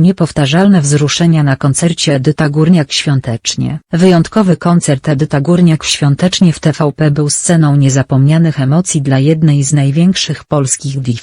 Niepowtarzalne wzruszenia na koncercie Edyta Górniak świątecznie. Wyjątkowy koncert Edyta Górniak świątecznie w TVP był sceną niezapomnianych emocji dla jednej z największych polskich div.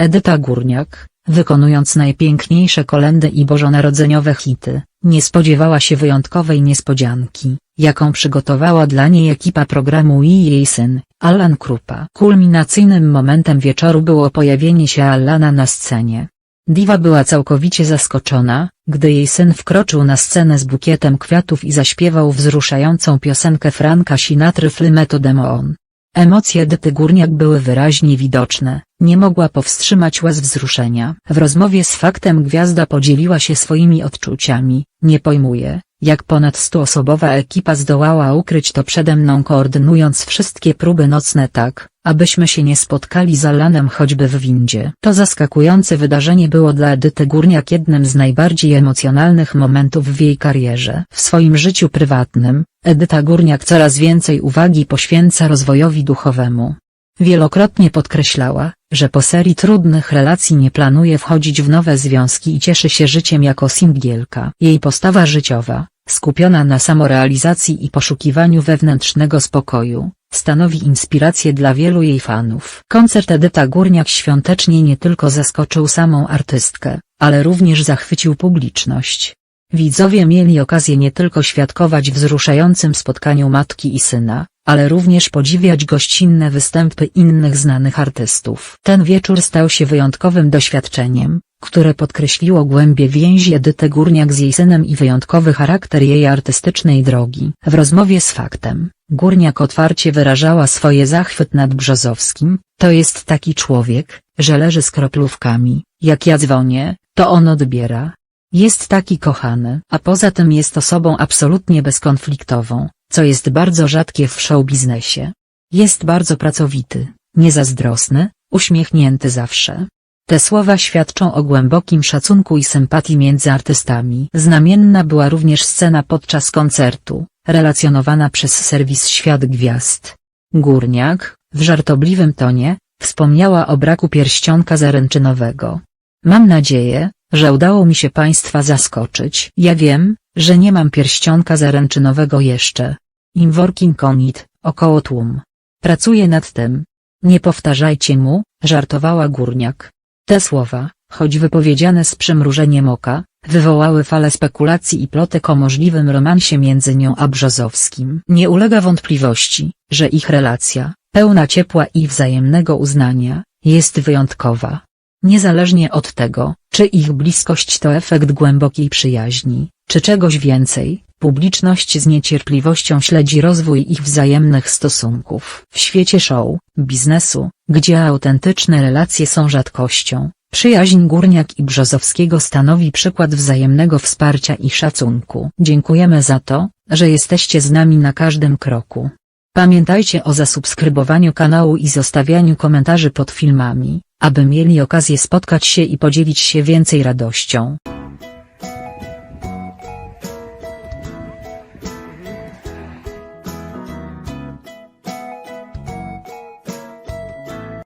Edyta Górniak, wykonując najpiękniejsze kolendy i bożonarodzeniowe hity, nie spodziewała się wyjątkowej niespodzianki, jaką przygotowała dla niej ekipa programu i jej syn, Alan Krupa. Kulminacyjnym momentem wieczoru było pojawienie się Allana na scenie. Diva była całkowicie zaskoczona, gdy jej syn wkroczył na scenę z bukietem kwiatów i zaśpiewał wzruszającą piosenkę Franka Sinatry Flymeto Demon. Emocje Edyty Górniak były wyraźnie widoczne, nie mogła powstrzymać łez wzruszenia. W rozmowie z Faktem Gwiazda podzieliła się swoimi odczuciami, nie pojmuję, jak ponad stuosobowa ekipa zdołała ukryć to przede mną koordynując wszystkie próby nocne tak, abyśmy się nie spotkali z Alanem choćby w windzie. To zaskakujące wydarzenie było dla Edyty Górniak jednym z najbardziej emocjonalnych momentów w jej karierze. W swoim życiu prywatnym, Edyta Górniak coraz więcej uwagi poświęca rozwojowi duchowemu. Wielokrotnie podkreślała, że po serii trudnych relacji nie planuje wchodzić w nowe związki i cieszy się życiem jako singielka. Jej postawa życiowa, skupiona na samorealizacji i poszukiwaniu wewnętrznego spokoju, stanowi inspirację dla wielu jej fanów. Koncert Edyta Górniak świątecznie nie tylko zaskoczył samą artystkę, ale również zachwycił publiczność. Widzowie mieli okazję nie tylko świadkować wzruszającym spotkaniu matki i syna, ale również podziwiać gościnne występy innych znanych artystów. Ten wieczór stał się wyjątkowym doświadczeniem, które podkreśliło głębie więzi Edyty Górniak z jej synem i wyjątkowy charakter jej artystycznej drogi. W rozmowie z Faktem, Górniak otwarcie wyrażała swoje zachwyt nad Brzozowskim, to jest taki człowiek, że leży z kroplówkami, jak ja dzwonię, to on odbiera. Jest taki kochany, a poza tym jest osobą absolutnie bezkonfliktową, co jest bardzo rzadkie w showbiznesie. Jest bardzo pracowity, niezazdrosny, uśmiechnięty zawsze. Te słowa świadczą o głębokim szacunku i sympatii między artystami. Znamienna była również scena podczas koncertu, relacjonowana przez serwis Świat Gwiazd. Górniak, w żartobliwym tonie, wspomniała o braku pierścionka zaręczynowego. Mam nadzieję, że udało mi się Państwa zaskoczyć. Ja wiem, że nie mam pierścionka zaręczynowego jeszcze. Im working on it, około tłum. Pracuję nad tym. Nie powtarzajcie mu, żartowała Górniak. Te słowa, choć wypowiedziane z przymrużeniem oka, wywołały falę spekulacji i plotek o możliwym romansie między nią a Brzozowskim. Nie ulega wątpliwości, że ich relacja, pełna ciepła i wzajemnego uznania, jest wyjątkowa. Niezależnie od tego, czy ich bliskość to efekt głębokiej przyjaźni, czy czegoś więcej, publiczność z niecierpliwością śledzi rozwój ich wzajemnych stosunków. W świecie show, biznesu, gdzie autentyczne relacje są rzadkością, przyjaźń Górniak i Brzozowskiego stanowi przykład wzajemnego wsparcia i szacunku. Dziękujemy za to, że jesteście z nami na każdym kroku. Pamiętajcie o zasubskrybowaniu kanału i zostawianiu komentarzy pod filmami, aby mieli okazję spotkać się i podzielić się więcej radością.